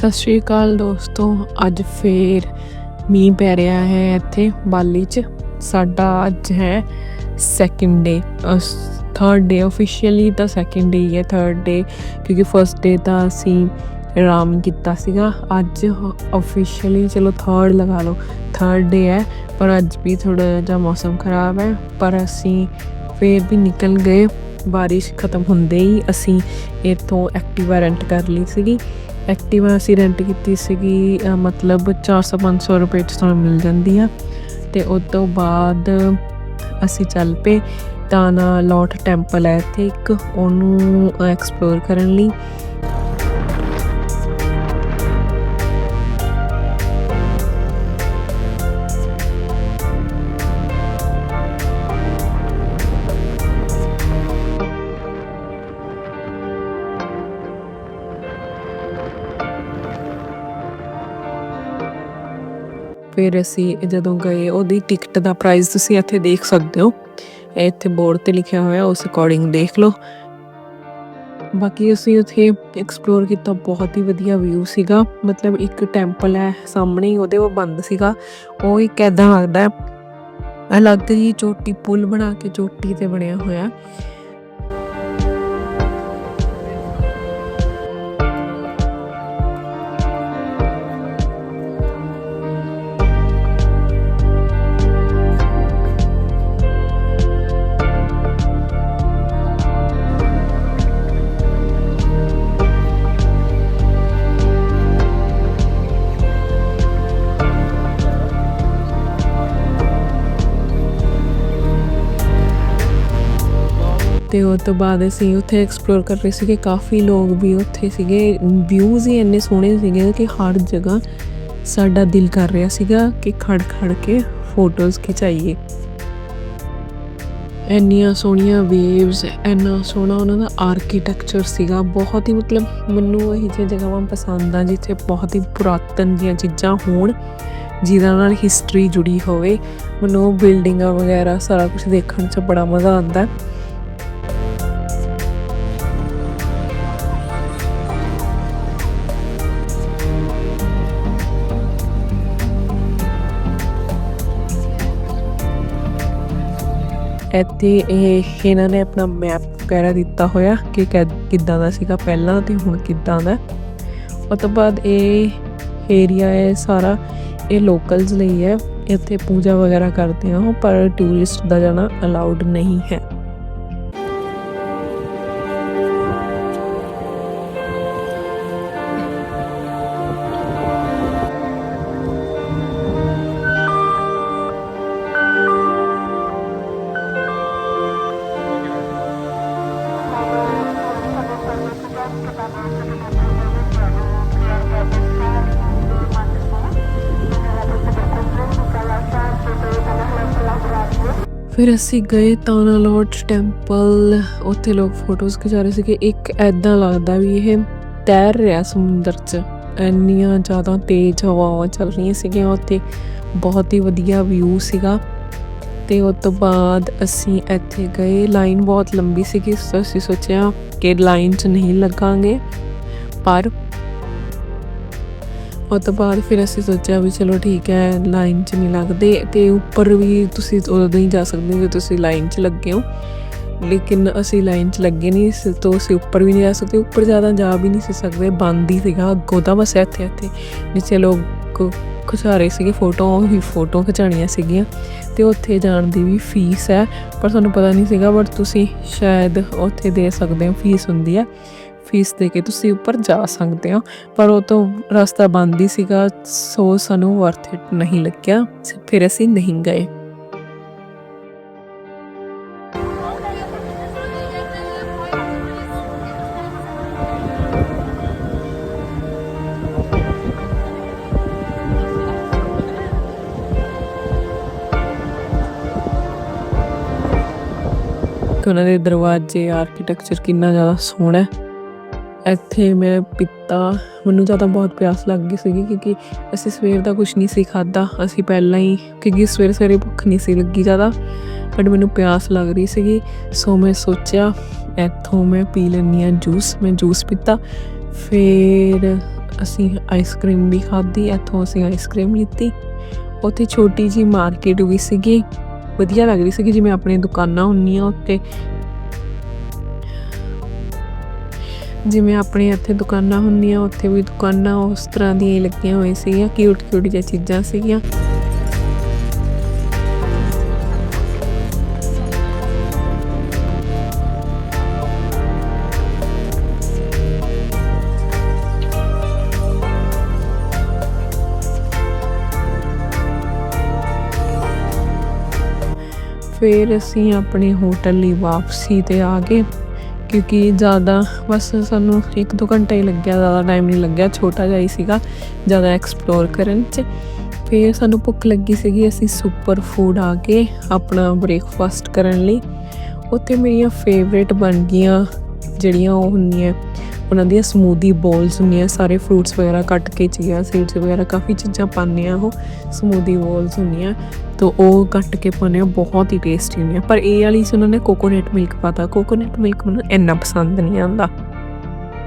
ਸਤਿ ਸ਼੍ਰੀ ਅਕਾਲ ਦੋਸਤੋ, ਅੱਜ ਫੇਰ ਮੀਂਹ ਪੈ ਰਿਹਾ ਹੈ ਇੱਥੇ ਬਾਲੀ 'ਚ। ਸਾਡਾ ਅੱਜ ਹੈ second day third day officially ਤਾਂ ਸੈਕਿੰਡ ਡੇ ਹੀ ਹੈ ਥਰਡ ਡੇ ਕਿਉਂਕਿ ਫਰਸਟ ਡੇ ਤਾਂ ਅਸੀਂ ਆਰਾਮ ਕੀਤਾ ਸੀਗਾ। ਅੱਜ ਆਫੀਸ਼ੀਅਲੀ ਚਲੋ ਥਰਡ ਲਗਾ ਲਓ ਥਰਡ ਡੇ ਹੈ, ਪਰ ਅੱਜ ਵੀ ਥੋੜਾ ਜਿਹਾ ਮੌਸਮ ਖਰਾਬ ਹੈ। ਪਰ ਅਸੀਂ ਫੇਰ ਵੀ ਨਿਕਲ ਗਏ, ਬਾਰਿਸ਼ ਖਤਮ ਹੁੰਦੇ ਹੀ ਅਸੀਂ ਇੱਥੋਂ ਐਕਟਿਵਾ ਰੈਂਟ ਕਰ ਲਈ ਸੀਗੀ। ਐਕਟਿਵਾ ਅਸੀਂ ਰੈਂਟ ਕੀਤੀ ਸੀਗੀ ਅ, ਮਤਲਬ 400-500 ਰੁਪਏ 'ਚ ਸਾਨੂੰ ਮਿਲ ਜਾਂਦੀ ਆ ਤੇ ਉਸ ਤੋਂ ਬਾਅਦ ਅਸੀਂ ਚੱਲ ਪਏ ਤਾਨਾ ਲੋਟ ਟੈਂਪਲ ਹੈ ਇੱਥੇ ਇੱਕ ਉਹਨੂੰ ਐਕਸਪਲੋਰ ਕਰਨ ਲਈ। ਫਿਰ ਅਸੀਂ ਜਦੋਂ ਗਏ, ਉਹਦੀ ਟਿਕਟ ਦਾ ਪ੍ਰਾਈਸ ਤੁਸੀਂ ਇੱਥੇ ਦੇਖ ਸਕਦੇ ਹੋ। ਇੱਥੇ ਬੋਰਡ ਤੇ ਲਿਖਿਆ ਹੋਇਆ, ਉਸ ਅਕੋਰਡਿੰਗ ਦੇਖ ਲਓ। ਬਾਕੀ ਅਸੀਂ ਉੱਥੇ ਐਕਸਪਲੋਰ ਕੀਤਾ, ਬਹੁਤ ਹੀ ਵਧੀਆ ਵਿਊ ਸੀਗਾ। ਮਤਲਬ ਇੱਕ ਟੈਂਪਲ ਹੈ ਸਾਹਮਣੇ, ਉਹਦੇ ਉਹ ਬੰਦ ਸੀਗਾ। ਉਹ ਇੱਕ ਐਦਾਂ ਲੱਗਦਾ ਹੈ, ਅਲੱਗ ਹੀ ਚੋਟੀ, ਪੁਲ ਬਣਾ ਕੇ ਚੋਟੀ ਤੇ ਬਣਿਆ ਹੋਇਆ। ਤੇ ਉਸ ਤੋਂ ਬਾਅਦ ਅਸੀਂ ਉੱਥੇ ਐਕਸਪਲੋਰ ਕਰ ਰਹੇ ਸੀਗੇ। ਕਾਫੀ ਲੋਕ ਵੀ ਉੱਥੇ ਸੀਗੇ। ਵਿਊਜ਼ ਹੀ ਇੰਨੇ ਸੋਹਣੇ ਸੀਗੇ ਕਿ ਹਰ ਜਗ੍ਹਾ ਸਾਡਾ ਦਿਲ ਕਰ ਰਿਹਾ ਸੀਗਾ ਕਿ ਖੜ ਖੜ ਕੇ ਫੋਟੋਜ਼ ਖਿਚਾਈਏ। ਇੰਨੀਆਂ ਸੋਹਣੀਆਂ ਵੇਵਸ ਇੰਨਾ ਸੋਹਣਾ ਉਹਨਾਂ ਦਾ ਆਰਕੀਟੈਕਚਰ ਸੀਗਾ। ਬਹੁਤ ਹੀ ਮਤਲਬ ਮੈਨੂੰ ਇਹ ਜਿਹੀ ਜਗ੍ਹਾਵਾਂ ਪਸੰਦ ਆ ਜਿੱਥੇ ਬਹੁਤ ਹੀ ਪੁਰਾਤਨ ਦੀਆਂ ਚੀਜ਼ਾਂ ਹੋਣ, ਜਿਹਨਾਂ ਨਾਲ ਹਿਸਟਰੀ ਜੁੜੀ ਹੋਵੇ। ਮੈਨੂੰ ਬਿਲਡਿੰਗਾਂ ਵਗੈਰਾ ਸਾਰਾ ਕੁਝ ਦੇਖਣ 'ਚ ਬੜਾ ਮਜ਼ਾ ਆਉਂਦਾ। ਹੈ ਇੱਥੇ ਇਹ ਇਹਨਾਂ ਨੇ ਆਪਣਾ ਮੈਪ ਵਗੈਰਾ ਦਿੱਤਾ ਹੋਇਆ ਕਿ ਕਿ- ਕਿੱਦਾਂ ਦਾ ਸੀਗਾ ਪਹਿਲਾਂ ਤੇ ਹੁਣ ਕਿੱਦਾਂ ਦਾ। ਉਸ ਤੋਂ ਬਾਅਦ ਇਹ ਏਰੀਆ ਹੈ, ਸਾਰਾ ਇਹ ਲੋਕਲਸ ਲਈ ਹੈ। ਇੱਥੇ ਪੂਜਾ ਵਗੈਰਾ ਕਰਦੇ ਹਾਂ ਉਹ, ਪਰ ਟੂਰਿਸਟ ਦਾ ਜਾਣਾ ਅਲਾਉਡ ਨਹੀਂ ਹੈ। ਫਿਰ ਅਸੀਂ ਗਏ ਤਾਨਾ ਲੋਟ ਟੈਂਪਲ, ਉੱਥੇ ਲੋਕ ਫੋਟੋਜ਼ ਖਿਚਾ ਰਹੇ ਸੀਗੇ। ਇੱਕ ਐਦਾਂ ਲੱਗਦਾ ਵੀ ਇਹ ਤੈਰ ਰਿਹਾ ਸਮੁੰਦਰ 'ਚ। ਇੰਨੀਆਂ ਜ਼ਿਆਦਾ ਤੇਜ਼ ਹਵਾਵਾਂ ਚੱਲ ਰਹੀਆਂ ਸੀਗੀਆਂ ਉੱਥੇ। ਬਹੁਤ ਹੀ ਵਧੀਆ ਵਿਊ ਸੀਗਾ। ਤੇ ਉਸ ਤੋਂ ਬਾਅਦ ਅਸੀਂ ਇੱਥੇ ਗਏ। ਲਾਈਨ ਬਹੁਤ ਲੰਬੀ ਸੀਗੀ। ਸੋ ਅਸੀਂ ਸੋਚਿਆ ਕਿ ਲਾਈਨ 'ਚ ਨਹੀਂ ਲੱਗਾਂਗੇ। ਪਰ ਉਹ ਤੋਂ ਬਾਅਦ ਫਿਰ ਅਸੀਂ ਸੋਚਿਆ ਵੀ ਚਲੋ ਠੀਕ ਹੈ ਲਾਈਨ 'ਚ ਨਹੀਂ ਲੱਗਦੇ ਤੇ ਉੱਪਰ ਵੀ ਤੁਸੀਂ ਉਦੋਂ ਹੀ ਜਾ ਸਕਦੇ ਹੋ ਜੇ ਤੁਸੀਂ ਲਾਈਨ 'ਚ ਲੱਗੇ ਹੋ। ਲੇਕਿਨ ਅਸੀਂ ਲਾਈਨ 'ਚ ਲੱਗੇ ਨਹੀਂ ਸੀ ਤੋਂ ਅਸੀਂ ਉੱਪਰ ਵੀ ਨਹੀਂ ਜਾ ਸਕਦੇ, ਉੱਪਰ ਜ਼ਿਆਦਾ ਜਾ ਵੀ ਨਹੀਂ ਸੀ ਸਕਦੇ, ਬੰਦ ਹੀ ਸੀਗਾ ਅੱਗੋਂ ਤਾਂ ਬਸ ਇੱਥੇ ਇੱਥੇ। ਜਿੱਥੇ ਲੋਕ ਖਿਚਾ ਰਹੇ ਸੀਗੇ ਫੋਟੋ ਉਹ ਵੀ ਫੋਟੋ ਖਿਚਾਣੀਆਂ ਸੀਗੀਆਂ ਤੇ ਉੱਥੇ ਜਾਣ ਦੀ ਵੀ ਫੀਸ ਹੈ, ਪਰ ਤੁਹਾਨੂੰ ਪਤਾ ਨਹੀਂ ਸੀਗਾ ਬਟ ਤੁਸੀਂ ਸ਼ਾਇਦ ਉੱਥੇ ਦੇ ਸਕਦੇ ਹੋ ਫੀਸ ਹੁੰਦੀ ਹੈ। ਫੀਸ ਦੇ ਕੇ ਤੁਸੀਂ ਉੱਪਰ ਜਾ ਸਕਦੇ ਹੋ। ਪਰ ਉਹ ਤੋਂ ਰਸਤਾ ਬੰਦ ਹੀ ਸੀਗਾ, ਸੋ ਸਾਨੂੰ ਵਰਥ ਇਟ ਨਹੀਂ ਲੱਗਿਆ। ਫਿਰ ਅਸੀਂ ਨਹੀਂ ਗਏ। ਕਿ ਉਹਨਾਂ ਦੇ ਦਰਵਾਜ਼ੇ ਆਰਕੀਟੈਕਚਰ ਕਿੰਨਾ ਜ਼ਿਆਦਾ ਸੋਹਣਾ ਹੈ। ਇੱਥੇ ਮੈਂ ਪੀਤਾ, ਮੈਨੂੰ ਜ਼ਿਆਦਾ ਬਹੁਤ ਪਿਆਸ ਲੱਗ ਗਈ ਸੀਗੀ ਕਿਉਂਕਿ ਅਸੀਂ ਸਵੇਰ ਦਾ ਕੁਝ ਨਹੀਂ ਸੀ ਖਾਦਾ ਅਸੀਂ ਪਹਿਲਾਂ ਹੀ, ਕਿਉਂਕਿ ਸਵੇਰੇ ਸਵੇਰੇ ਭੁੱਖ ਨਹੀਂ ਸੀ ਲੱਗੀ ਜ਼ਿਆਦਾ ਬਟ ਮੈਨੂੰ ਪਿਆਸ ਲੱਗ ਰਹੀ ਸੀਗੀ। ਸੋ ਮੈਂ ਸੋਚਿਆ, ਇੱਥੋਂ ਮੈਂ ਪੀ ਲੈਂਦੀ ਹਾਂ ਜੂਸ ਮੈਂ ਜੂਸ ਪੀਤਾ। ਫਿਰ ਅਸੀਂ ਆਈਸਕ੍ਰੀਮ ਵੀ ਖਾਧੀ, ਇੱਥੋਂ ਅਸੀਂ ਆਈਸਕ੍ਰੀਮ ਲਿੱਤੀ। ਉੱਥੇ ਛੋਟੀ ਜੀ ਮਾਰਕੀਟ ਵੀ ਸੀਗੀ, ਵਧੀਆ ਲੱਗ ਰਹੀ ਸੀਗੀ ਜਿਵੇਂ ਆਪਣੇ ਦੁਕਾਨਾਂ ਹੁੰਦੀਆਂ ਉੱਤੇ ਜਿਵੇਂ ਆਪਣੇ ਇੱਥੇ ਦੁਕਾਨਾਂ ਹੁੰਦੀਆਂ, ਉੱਥੇ ਵੀ ਦੁਕਾਨਾਂ ਉਸ ਤਰ੍ਹਾਂ ਦੀਆਂ ਹੀ ਲੱਗੀਆਂ ਹੋਈਆਂ ਸੀਗੀਆਂ ਕਿਊਟ ਕਿਊਟ ਜਿਹੀਆਂ ਚੀਜ਼ਾਂ ਸੀਗੀਆਂ। ਫਿਰ ਅਸੀਂ ਆਪਣੇ ਹੋਟਲ ਲਈ ਵਾਪਸੀ ਤੇ ਆ ਗਏ। ਕਿਉਂਕਿ ਜ਼ਿਆਦਾ ਬਸ ਸਾਨੂੰ 1-2 ਘੰਟਾ ਹੀ ਲੱਗਿਆ, ਜ਼ਿਆਦਾ ਟਾਈਮ ਨਹੀਂ ਲੱਗਿਆ, ਛੋਟਾ ਜਿਹਾ ਹੀ ਸੀਗਾ, ਜ਼ਿਆਦਾ ਐਕਸਪਲੋਰ ਕਰਨ 'ਚ। ਫਿਰ ਸਾਨੂੰ ਭੁੱਖ ਲੱਗੀ ਸੀਗੀ, ਅਸੀਂ ਸੁਪਰ ਫੂਡ ਆ ਕੇ ਆਪਣਾ ਬ੍ਰੇਕਫਾਸਟ ਕਰਨ ਲਈ। ਉੱਥੇ ਮੇਰੀਆਂ ਫੇਵਰੇਟ ਬਣ ਗਈਆਂ, ਜਿਹੜੀਆਂ ਉਹ ਹੁੰਦੀਆਂ, ਉਹਨਾਂ ਦੀਆਂ ਸਮੂਦੀ ਬੋਲਸ ਹੁੰਦੀਆਂ, ਸਾਰੇ ਫਰੂਟਸ ਵਗੈਰਾ ਕੱਟ ਕੇ ਚੀਆ ਸੀਡਸ ਵਗੈਰਾ, ਕਾਫੀ ਚੀਜ਼ਾਂ ਪਾਉਂਦੇ ਆ ਉਹ ਸਮੂਦੀ ਬੋਲਸ ਹੁੰਦੀਆਂ। ਤੋ ਉਹ ਕੱਟ ਕੇ ਪਾਉਂਦੇ ਆ ਬਹੁਤ ਹੀ ਟੇਸਟੀ ਹੁੰਦੀਆਂ ਪਰ ਇਹ ਵਾਲੀ 'ਚ ਉਹਨਾਂ ਨੇ ਕੋਕੋਨਟ ਮਿਲਕ ਪਾਤਾ। ਕੋਕੋਨਟ ਮਿਲਕ ਮੈਨੂੰ ਇੰਨਾ ਪਸੰਦ ਨਹੀਂ ਆਉਂਦਾ।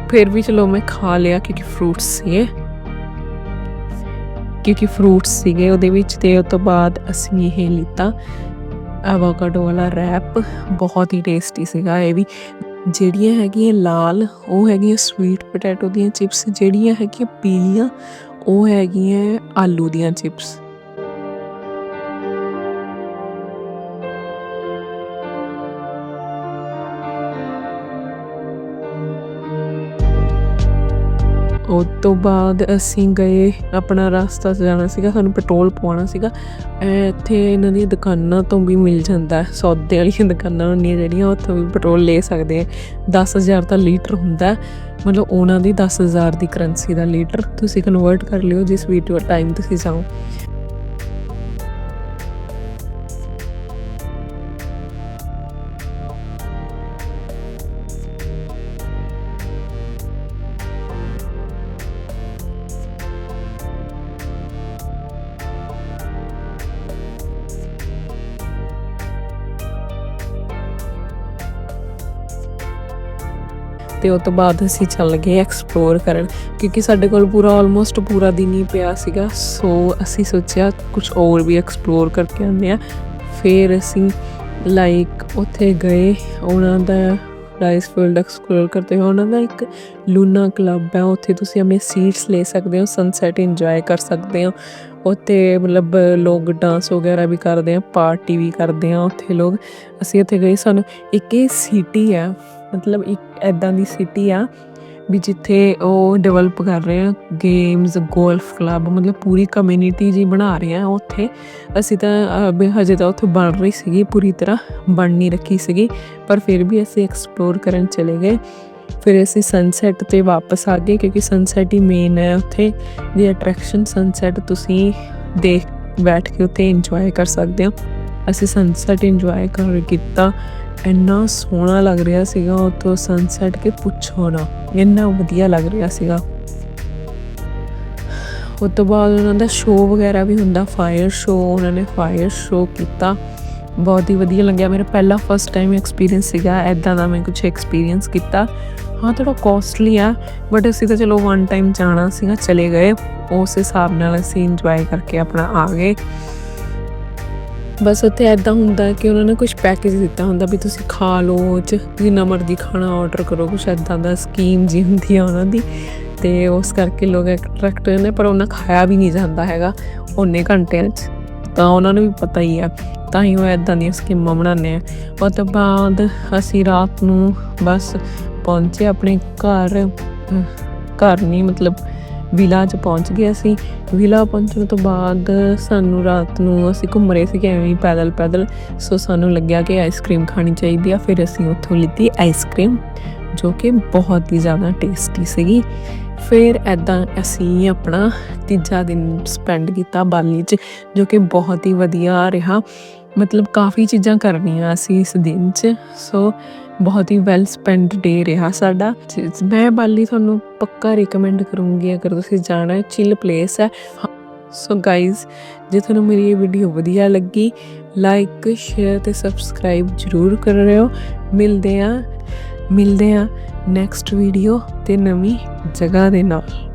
ਫਿਰ ਵੀ ਚਲੋ ਮੈਂ ਖਾ ਲਿਆ ਕਿਉਂਕਿ ਫਰੂਟਸ ਸੀਗੇ। ਕਿਉਂਕਿ ਫਰੂਟਸ ਸੀਗੇ, ਉਹਦੇ ਵਿੱਚ ਤੇ ਉਸ ਤੋਂ ਬਾਅਦ ਅਸੀਂ ਇਹ ਲਿੱਤਾ। ਐਵੋਕਾਡੋ ਵਾਲਾ ਰੈਪ ਬਹੁਤ ਹੀ ਟੇਸਟੀ ਸੀਗਾ ਇਹ ਵੀ। ਜਿਹੜੀਆਂ ਹੈਗੀਆਂ ਲਾਲ, ਉਹ ਹੈਗੀਆਂ ਸਵੀਟ ਪੋਟੈਟੋ ਦੀਆਂ ਚਿਪਸ ਜਿਹੜੀਆਂ ਹੈਗੀਆਂ ਪੀਲੀਆਂ, ਉਹ ਹੈਗੀਆਂ ਆਲੂ ਦੀਆਂ ਚਿਪਸ ਉਸ ਤੋਂ ਬਾਅਦ ਅਸੀਂ ਗਏ, ਆਪਣਾ ਰਸਤਾ ਜਾਣਾ ਸੀਗਾ, ਸਾਨੂੰ ਪੈਟਰੋਲ ਪਵਾਉਣਾ ਸੀਗਾ। ਇਹ ਇੱਥੇ ਇਹਨਾਂ ਦੀਆਂ ਦੁਕਾਨਾਂ ਤੋਂ ਵੀ ਮਿਲ ਜਾਂਦਾ ਸੌਦੇ ਵਾਲੀਆਂ ਦੁਕਾਨਾਂ ਹੁੰਦੀਆਂ ਜਿਹੜੀਆਂ, ਉੱਥੋਂ ਵੀ ਪੈਟਰੋਲ ਲੈ ਸਕਦੇ ਆ 10000 ਦਾ ਲੀਟਰ ਹੁੰਦਾ ਮਤਲਬ ਉਹਨਾਂ ਦੀ 10000 ਦੀ ਕਰੰਸੀ ਦਾ ਲੀਟਰ। ਤੁਸੀਂ ਕਨਵਰਟ ਕਰ ਲਿਓ, ਜਿਸ ਵੀ ਟਾਈਮ ਤੁਸੀਂ ਜਾਓ। ਤੇ ਉਸ ਤੋਂ ਬਾਅਦ ਅਸੀਂ ਚੱਲ ਗਏ ਐਕਸਪਲੋਰ ਕਰਨ, ਕਿਉਂਕਿ ਸਾਡੇ ਕੋਲ ਪੂਰਾ ਆਲਮੋਸਟ ਪੂਰਾ ਦਿਨ ਹੀ ਪਿਆ ਸੀਗਾ। ਸੋ ਅਸੀਂ ਸੋਚਿਆ ਕੁਝ ਹੋਰ ਵੀ ਐਕਸਪਲੋਰ ਕਰਕੇ ਆਉਂਦੇ ਆ ਫਿਰ ਅਸੀਂ ਲਾਈਕ ਉੱਥੇ ਗਏ, ਉਹਨਾਂ ਦਾ ਰਾਈਸ ਫੀਲਡ ਐਕਸਪਲੋਰ ਕਰਦੇ ਹੋ, ਉਹਨਾਂ ਦਾ ਇੱਕ ਲੂਨਾ ਕਲੱਬ ਹੈ, ਉੱਥੇ ਤੁਸੀਂ ਆਪਣੇ ਸੀਟਸ ਲੈ ਸਕਦੇ ਹੋ ਸਨਸੈਟ ਇੰਜੋਏ ਕਰ ਸਕਦੇ ਹੋ। ਉੱਥੇ ਮਤਲਬ ਲੋਕ ਡਾਂਸ ਵਗੈਰਾ ਵੀ ਕਰਦੇ ਆ ਪਾਰਟੀ ਵੀ ਕਰਦੇ ਆ ਉੱਥੇ ਲੋਕ। ਅਸੀਂ ਉੱਥੇ ਗਏ, ਸਾਨੂੰ ਇੱਕ ਇਹ ਸਿਟੀ ਆ ਮਤਲਬ ਇੱਕ ਐਦਾਂ ਦੀ ਸਿਟੀ ਆ। ਵੀ ਜਿੱਥੇ ਉਹ ਡਿਵੈਲਪ ਕਰ ਰਹੇ ਆ ਗੇਮਸ ਗੋਲਫ ਕਲੱਬ ਮਤਲਬ ਪੂਰੀ ਕਮਿਊਨਿਟੀ ਜੀ ਬਣਾ ਰਹੇ ਆ ਉੱਥੇ। ਅਸੀਂ ਤਾਂ ਹਜੇ ਤਾਂ ਉੱਥੇ ਬਣ ਰਹੀ ਸੀਗੀ, ਪੂਰੀ ਤਰ੍ਹਾਂ ਬਣ ਨਹੀਂ ਰੱਖੀ ਸੀਗੀ, ਪਰ ਫਿਰ ਵੀ ਅਸੀਂ ਐਕਸਪਲੋਰ ਕਰਨ ਚਲੇ ਗਏ। ਫਿਰ ਅਸੀਂ ਸਨਸੈਟ ਤੇ ਵਾਪਸ ਆ ਗਏ, ਕਿਉਂਕਿ ਸਨਸੈਟ ਹੀ ਮੇਨ ਹੈ ਉੱਥੇ। ਦੀ ਅਟਰੈਕਸ਼ਨ ਸਨਸੈਟ ਤੁਸੀਂ ਦੇਖ, ਬੈਠ ਕੇ ਉੱਥੇ ਇੰਜੋਏ ਕਰ ਸਕਦੇ ਹੋ। ਅਸੀਂ ਸਨਸੈਟ ਇੰਜੋਏ ਕਰ ਕੀਤਾ। ਇੰਨਾ ਸੋਹਣਾ ਲੱਗ ਰਿਹਾ ਸੀਗਾ ਉੱਥੋਂ ਸਨਸੈਟ ਕੇ ਪੁੱਛੋ ਨਾ, ਇੰਨਾ ਵਧੀਆ ਲੱਗ ਰਿਹਾ ਸੀਗਾ। ਉਸ ਤੋਂ ਬਾਅਦ ਉਹਨਾਂ ਦਾ ਸ਼ੋਅ ਵਗੈਰਾ ਵੀ ਹੁੰਦਾ ਫਾਇਰ ਸ਼ੋਅ ਉਹਨਾਂ ਨੇ ਫਾਇਰ ਸ਼ੋਅ ਕੀਤਾ। ਬਹੁਤ ਹੀ ਵਧੀਆ ਲੱਗਿਆ, ਮੇਰਾ ਪਹਿਲਾ ਫਸਟ ਟਾਈਮ ਐਕਸਪੀਰੀਅੰਸ ਸੀਗਾ ਐਦਾਂ ਦਾ ਮੈਂ ਕੁਝ ਐਕਸਪੀਰੀਅੰਸ ਕੀਤਾ। ਹਾਂ ਥੋੜਾ ਕੋਸਟਲੀ ਆ ਬਟ ਅਸੀਂ ਤਾਂ ਚਲੋ ਵਨ ਟਾਈਮ ਜਾਣਾ ਸੀਗਾ, ਚਲੇ ਗਏ। ਉਸ ਹਿਸਾਬ ਨਾਲ ਅਸੀਂ ਇੰਜੋਏ ਕਰਕੇ ਆਪਣਾ ਆ ਗਏ। ਬਸ ਉੱਥੇ ਐਦਾਂ ਹੁੰਦਾ ਕਿ ਉਹਨਾਂ ਨੇ ਕੁਝ ਪੈਕੇਜ ਦਿੱਤਾ ਹੁੰਦਾ ਵੀ ਤੁਸੀਂ ਖਾ ਲਓ ਉਹ 'ਚ, ਜਿੰਨਾ ਮਰਜ਼ੀ ਖਾਣਾ ਆਰਡਰ ਕਰੋ ਕੁਝ ਐਦਾਂ ਦਾ ਸਕੀਮ ਜੀ ਹੁੰਦੀ ਆ ਉਹਨਾਂ ਦੀ। ਤੇ ਉਸ ਕਰਕੇ ਲੋਕ ਅਟਰੈਕਟ ਹੋਏ ਨੇ, ਪਰ ਉਹਨਾਂ ਖਾਇਆ ਵੀ ਨਹੀਂ ਜਾਂਦਾ ਹੈਗਾ ਉਹਨੇ ਘੰਟਿਆਂ 'ਚ। ਤਾਂ ਉਹਨਾਂ ਨੂੰ ਵੀ ਪਤਾ ਹੀ ਆ, ਤਾਂ ਹੀ ਉਹ ਐਦਾਂ ਦੀਆਂ ਸਕੀਮਾਂ ਬਣਾਉਂਦੇ ਆ। ਉਹ ਤੋਂ ਬਾਅਦ ਅਸੀਂ ਰਾਤ ਨੂੰ ਬਸ ਪਹੁੰਚੇ ਆਪਣੇ ਘਰ ਘਰ ਨਹੀਂ, ਮਤਲਬ ਵਿਲਾ 'ਚ ਪਹੁੰਚ ਗਏ ਅਸੀਂ ਵਿਲਾ ਪਹੁੰਚਣ ਤੋਂ ਬਾਅਦ ਸਾਨੂੰ ਰਾਤ ਨੂੰ ਅਸੀਂ ਘੁੰਮ ਰਹੇ ਸੀ ਐਵੇਂ ਹੀ ਪੈਦਲ ਪੈਦਲ। ਸੋ ਸਾਨੂੰ ਲੱਗਿਆ ਕਿ ਆਈਸਕ੍ਰੀਮ ਖਾਣੀ ਚਾਹੀਦੀ ਆ, ਫਿਰ ਅਸੀਂ ਉੱਥੋਂ ਲਿੱਤੀ ਆਈਸਕ੍ਰੀਮ ਜੋ ਕਿ ਬਹੁਤ ਹੀ ਜ਼ਿਆਦਾ ਟੇਸਟੀ ਸੀਗੀ। ਫਿਰ ਐਦਾਂ ਅਸੀਂ ਆਪਣਾ ਤੀਜਾ ਦਿਨ ਸਪੈਂਡ ਕੀਤਾ ਬਾਲੀ 'ਚ, ਜੋ ਕਿ ਬਹੁਤ ਹੀ ਵਧੀਆ ਰਿਹਾ। ਮਤਲਬ ਕਾਫੀ ਚੀਜ਼ਾਂ ਕਰਨੀਆਂ ਅਸੀਂ ਇਸ ਦਿਨ 'ਚ। ਸੋ ਬਹੁਤ ਹੀ ਵੈਲ ਸਪੈਂਡ ਡੇ ਰਿਹਾ ਸਾਡਾ। ਜ- ਮੈਂ ਬਾਲੀ ਤੁਹਾਨੂੰ ਪੱਕਾ ਰეკਮੈਂਡ ਕਰੂੰਗੀ ਅਗਰ ਤੁਸੀਂ ਜਾਣਾ ਹੈ ਚਿਲ ਪਲੇਸ ਹੈ। ਸੋ ਗਾਇਜ਼ ਜੇ ਤੁਹਾਨੂੰ ਮੇਰੀ ਇਹ ਵੀਡੀਓ ਵਧੀਆ ਲੱਗੀ ਲਾਈਕ ਸ਼ੇਅਰ ਤੇ ਸਬਸਕ੍ਰਾਈਬ ਜਰੂਰ ਕਰ ਰਹੇ ਹੋ। ਮਿਲਦੇ ਆ ਮਿਲਦੇ ਆ ਨੈਕਸਟ ਵੀਡੀਓ ਤੇ ਨਵੀਂ ਜਗ੍ਹਾ ਦੇ ਨਾਲ।